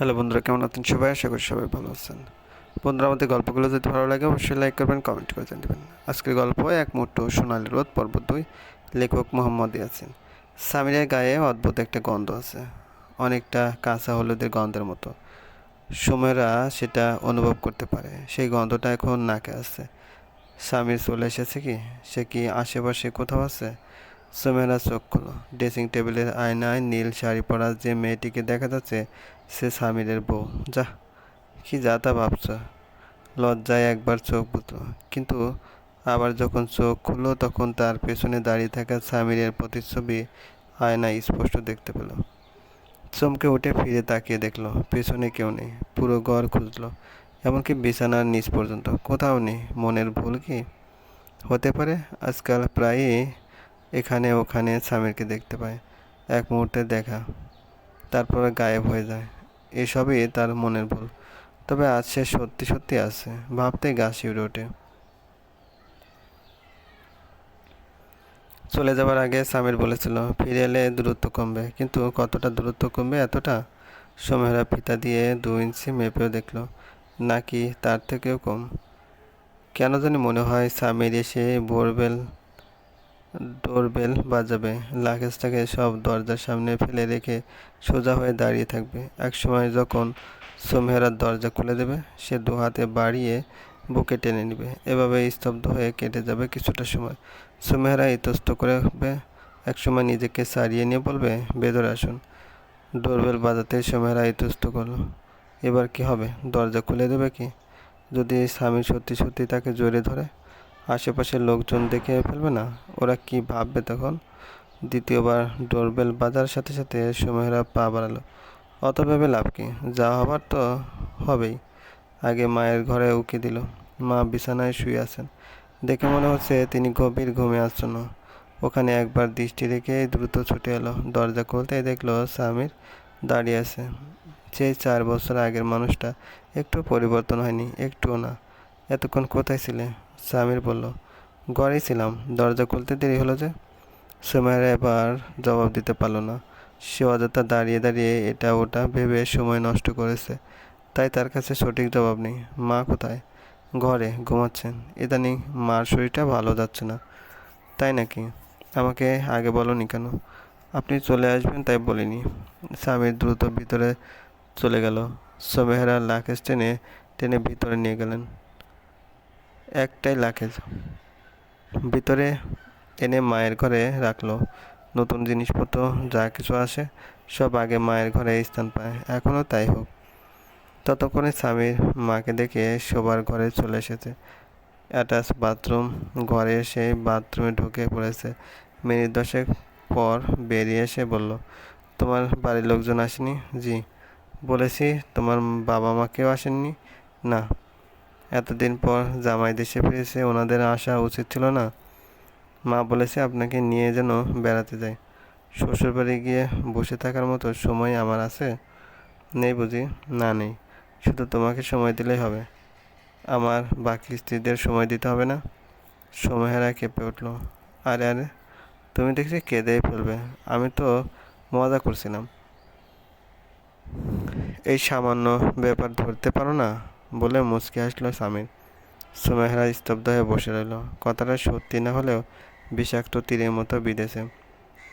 Hello বন্ধুরা, কেমন আছেন সবাই? আশা করি সবাই ভালো আছেন। বন্ধুরা, আমাদের গল্পগুলো যদি ভালো লাগে, অবশ্যই লাইক করবেন কমেন্ট করে দেবেন আজকের গল্প এক মুহূর্ত সোনালি রোদ, পর্ব দুই, লেখক মোহাম্মদ ইয়াসিন। সামিরের গায়ে অদ্ভুত একটা গন্ধ আছে, অনেকটা কাঁচা হলুদের গন্ধের মতো। সময়রা সেটা অনুভব করতে পারে, সেই গন্ধটা এখন নাকে আছে। স্বামীর চলে এসেছে কি? সে কি আশেপাশে কোথাও আছে? সোমেরা চোখ খুলো। ড্রেসিং টেবিলের আয়নায় নীল শাড়ি পরা যে মেয়েটিকে দেখা যাচ্ছে, সে স্বামীরের বউ। যা, কি যা তা ভাবছ? লজ্জায় একবার চোখ বুঝলো কিন্তু আবার যখন চোখ খুললো, তখন তার পেছনে দাঁড়িয়ে থাকা স্বামীরের প্রতিচ্ছবি আয়নায় স্পষ্ট দেখতে পেল। চমকে উঠে ফিরে তাকিয়ে দেখল, পেছনে কেউ নেই, পুরো ঘর খুঁজলো। এমনকি বিছানার নিচ পর্যন্ত। কোথাও নেই, মনের ভুল কি? হতে পারে, আজকাল প্রায়ই এখানে ওখানে স্বামীরকে দেখতে পায়। এক মুহূর্তে দেখা, তারপরে গায়েব হয়ে যায়। এসবই তার মনের ভুল। তবে আজ সে সত্যি সত্যি আছে, ভাবতেই গা শিউরে ওঠে। চলে যাওয়ার আগে সামির বলেছিল, ফিরে এলে দূরত্ব কমবে। কিন্তু কতটা দূরত্ব কমবে এতটা? সময়েরা ফিতা দিয়ে দু ইঞ্চি মেপেও দেখল, নাকি তার থেকেও কম। কেন জানি মনে হয় সামির এসে বোরবেল ডোরবেল বাজাবে। লাগেজটাকে সব দরজার সামনে ফেলে রেখে সোজা হয়ে দাঁড়িয়ে থাকবে। একসময় যখন সোমেহরার দরজা খুলে দেবে, সে দু হাতে বাড়িয়ে বুকে টেনে নেবে। এভাবে স্তব্ধ হয়ে কেটে যাবে কিছুটা সময়। সোমেহরা ইতস্ত করে একসময় নিজেকে সারিয়ে নিয়ে বলবে বেদরে আসুন। ডোরবেল বাজাতে সোমেহরা ইতস্ত করল, এবার কি হবে? দরজা খুলে দেবে কি? যদি স্বামী সত্যি সত্যি তাকে জোরে ধরে আশেপাশের লোকজন দেখে ফেলবে না? ওরা কি ভাববে তখন? দ্বিতীয়বার ডোরবেল বাজার সাথে সাথে সময়েরা পা বাড়ালো। অত ভেবে লাভ কি? যা হবার তো হবেই। আগে মায়ের ঘরে উকি দিল। মা বিছানায় শুয়ে আছেন। দেখে মনে হচ্ছে তিনি গভীর ঘুমে আচ্ছন্ন। ওখানে একবার দৃষ্টি রেখে দ্রুত ছুটে এলো। দরজা খুলতেই দেখল স্বামীর দাঁড়িয়ে আছে। সেই চার বছর আগের মানুষটা একটু পরিবর্তন হয়নি, একটুও না। এতক্ষণ কোথায় ছিলে? সামির বলল, ঘরেই ছিলাম। দরজা খুলতে দেরি হলো যে? সময়ের এবার জবাব দিতে পারল না। সে অযথা দাঁড়িয়ে দাঁড়িয়ে এটা ওটা ভেবে সময় নষ্ট করেছে। তাই তার কাছে সঠিক জবাব নেই। মা কোথায়? ঘরে ঘুমাচ্ছেন। ইদানিং মার শরীরটা ভালো যাচ্ছে না। তাই নাকি? আমাকে আগে বলনি কেন? আপনি চলে আসবেন তাই বলিনি। স্বামীর দ্রুত ভিতরে চলে গেল। সোমেহরা লাকেজ টেনে টেনে ভিতরে নিয়ে গেলেন। একটাই লাকেজ ভিতরে এনে মায়ের ঘরে রাখল। নতুন জিনিসপত্র, যা কিছু আসে, সব আগে মায়ের ঘরে স্থান পায়। এখনও তাই হোক। ততক্ষণে স্বামীর মাকে দেখে শোবার ঘরে চলে এসেছে। Attach bathroom. ঘরে এসে বাথরুমে ঢুকে পড়েছে। মিনিট দশেক পর বেরিয়ে এসে বলল, তোমার বাড়ির লোকজন আসেনি? জি। বলেছি, তোমার বাবা মা কেউ আসেননি? না। এতদিন পর জামাই দেশে ফিরেছে, ওনাদের আসা উচিত ছিল না। মা বলেছে, আপনাকে নিয়ে যেন বেড়াতে যাই। শ্বশুরবাড়ি গিয়ে বসে থাকার মতো সময় আমার আছে? নেই বুঝি, না নেই। শুধু তোমাকে সময় দিলেই হবে। আমার বাকি স্ত্রীদের সময় দিতে হবে না? সময়েরা কেঁপে উঠল। আরে আরে, তুমি দেখছি কেঁদেই ফেলবে। আমি তো মজা করছিলাম। এই সামান্য ব্যাপার ধরতে পারো না? বলে মুচকে আসলো স্বামীর সুমেহরা স্তব্ধ হয়ে বসে রইল। কথাটা সত্যি না হলেও বিষাক্ত তীরের মতো বিদেশে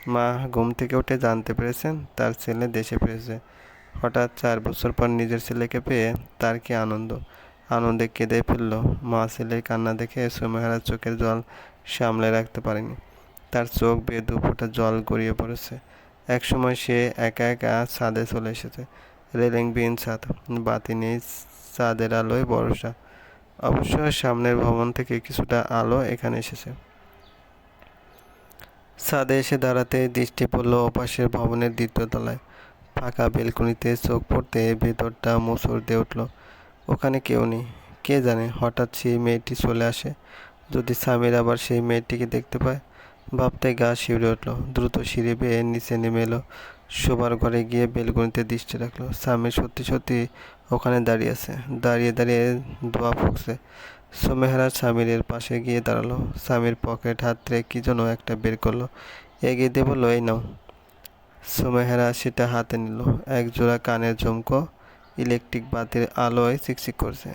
মা ঘুম থেকে উঠে জানতে পেরেছেন তার ছেলে দেশে ফিরেছে। হঠাৎ চার বছর পর নিজের ছেলেকে পেয়ে তার কি আনন্দ? আনন্দে কেঁদে ফেলল। মা ছেলের কান্না দেখে সুমেহরা চোখের জল সামলে রাখতে পারেনি। তার চোখ বেয়ে দু ফোঁটা জল গড়িয়ে পড়েছে। একসময় সে একা একা ছাদে চলে এসেছে। রেলিং বিন ছাদ বাতি নেই চাঁদের আলোয় ভরসা অবশ্য সামনের ভবন থেকে কিছুটা আলো এখানে এসেছে। ছাদে এসে দাঁড়াতে দৃষ্টি পড়ল ওপাশের ভবনের দ্বিতীয় তলায় ফাঁকা বেলকনিতে চোখ পড়তে ভেতরটা মুসর দিয়ে উঠল। ওখানে কেউ নেই। কে জানে, হঠাৎ সেই মেয়েটি চলে আসে। যদি স্বামীর আবার সেই মেয়েটিকে দেখতে পায়, ভাবতে গা শিউরে উঠল। দ্রুত সিঁড়ি বেয়ে নিচে নেমে এলো। শোবার ঘরে গিয়ে বেলকনিতে দৃষ্টি রাখল। স্বামী সত্যি সত্যি ওখানে দাঁড়িয়ে আছে। দাঁড়িয়ে দাঁড়িয়ে ধোয়া ফুকছে। সোমেহরা স্বামীর পাশে গিয়ে দাঁড়াল। স্বামীর পকেট হাতরে কি যেন একটা বের করল। এগিয়ে দিয়ে বলল, এই নাও। সোমেহরা সেটা হাতে নিল। এক জোড়া কানের ঝুমকো ইলেকট্রিক বাতির আলোয় চিকচিক করছে।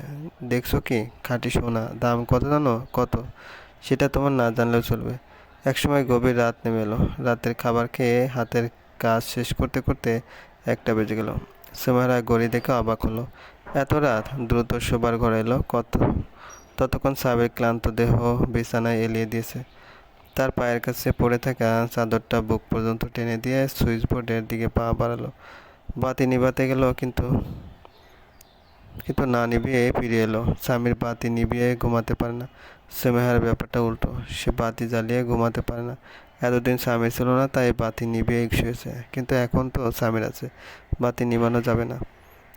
দেখছ কি? খাঁটি সোনা। দাম কত জানো? কত? সেটা তোমার না জানলেও চলবে। একসময় গভীর রাত নেমে এলো। রাতের খাবার খেয়ে হাতের কাজ শেষ করতে করতে একটা বেজে গেল। সুমাইরা গড়ি দেখে অবাক হলো। এত রাত দ্রুত শোবার ঘরে এলো কত? ততক্ষণ সাবের ক্লান্ত দেহ বিছানায় এলিয়ে দিয়েছে। তার পায়ের কাছে পড়ে থাকা চাদরটা বুক পর্যন্ত টেনে দিয়ে সুইচ বোর্ডের দিকে পা বাড়ালো। বাতি নিভাতে গেল কিন্তু কিন্তু না নিভিয়ে ফিরে এলো। স্বামীর বাতি নিভিয়ে ঘুমাতে পারে না। সেমেহার ব্যাপারটা উল্টো। সে বাতি জ্বালিয়ে ঘুমাতে পারে না। এতদিন স্বামী ছিল না, তাই বাতি নিভিয়ে শুয়েছে। কিন্তু এখন তো স্বামীর আছে। বাতি নিভানো যাবে না।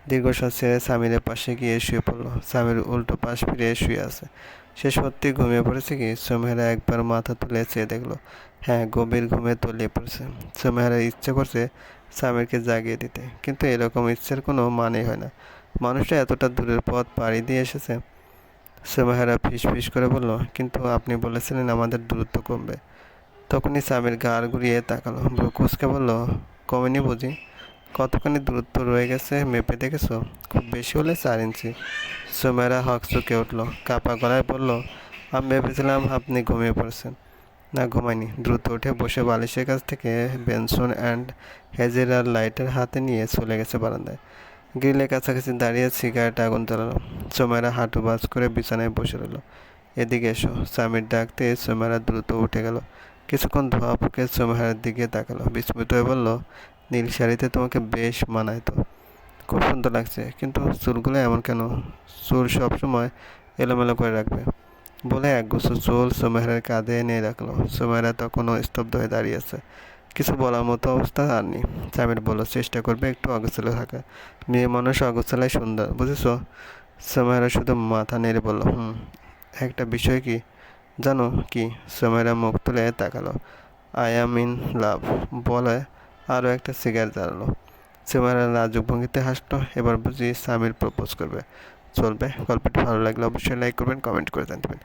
দীর্ঘশ্বাস ছেড়ে স্বামীর পাশে গিয়ে শুয়ে পড়ল। স্বামীর উল্টো পাশ ফিরে শুয়ে আছে। সে সত্যি ঘুমিয়ে পড়েছে কি? সোমেহারা একবার মাথা তুলে চেয়ে দেখল। হ্যাঁ গভীর ঘুমে তলিয়ে পড়েছে। সোমেহারা ইচ্ছে করছে স্বামীরকে জাগিয়ে দিতে। কিন্তু এরকম ইচ্ছের কোনো মানে হয় না। মানুষটা এতটা দূরের পথ পাড়ি দিয়ে এসেছে। সোমেহারা ফিস ফিস করে বলল, কিন্তু আপনি বলেছিলেন আমাদের দূরত্ব কমবে। তখনই স্বামীর গাড় ঘুরিয়ে তাকালো। ব্রকুসকে বলল, কমেনি বুঝি। কতখানি দূরত্ব রয়ে গেছে মেপে দেখেছ? খুব বেশি হলে চার ইঞ্চি। সোমেরা হক চুকে উঠল, কাপা গলায় বলল, আমি ভেবেছিলাম আপনি ঘুমিয়ে পড়েছেন। না, ঘুমাইনি। দ্রুত উঠে বসে বালিশের কাছ থেকে বেনসন অ্যান্ড হেজেরার লাইটার হাতে নিয়ে চলে গেছে বারান্দায়। গ্রিলের কাছাকাছি দাঁড়িয়ে সিগারেট আগুন জ্বালালো। সোমেরা হাঁটু বাজ করে বিছানায় বসে রইল। এদিকে এসো, স্বামীর ডাকতে সোমেরা দ্রুত উঠে গেল। কিছুক্ষণ ধোয়া পুকে সোমেহারের দিকে তাকালো। বিস্মিত হয়ে বলল, নীল শাড়িতে তোমাকে বেশ মানায় তো। খুব সুন্দর লাগছে, কিন্তু চুলগুলো এমন কেন? চুল সবসময় এলোমেলো করে রাখবে। বলে একগুচ্ছ চুল সোমেহারের কাঁধে এনে রাখল। সোমেহারা তখনও স্তব্ধ হয়ে দাঁড়িয়ে আছে। কিছু বলার মতো অবস্থা আর নেই। স্বামীর বলো চেষ্টা করবে একটু অগোছালো থাকা মেয়ে মানুষ অগোছালাই সুন্দর, বুঝেছ? সোমেহারা শুধু মাথা নেড়ে বলল, হুম, একটা বিষয় কি? জানো কি? সোমেহারা মুখ তুলে তাকালো। আই অ্যাম ইন লাভ, বলে আরও একটা সিগারেট জ্বালালো। সেমারা লাজুক ভঙ্গিতে হাসলো, এবার বুঝি সামির প্রপোজ করবে। চলবে, গল্পটি ভালো লাগলে অবশ্যই লাইক করবেন, কমেন্ট করে জানবেন।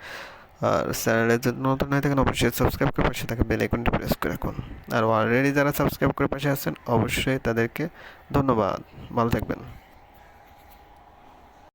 আর চ্যানেলে যদি নতুন হয়ে থাকেন, অবশ্যই সাবস্ক্রাইব করে পাশে থাকা বেল আইকনটি প্রেস করে রাখুন। আর অলরেডি যারা সাবস্ক্রাইব করে পাশে আছেন, অবশ্যই তাদেরকে ধন্যবাদ। ভালো থাকবেন।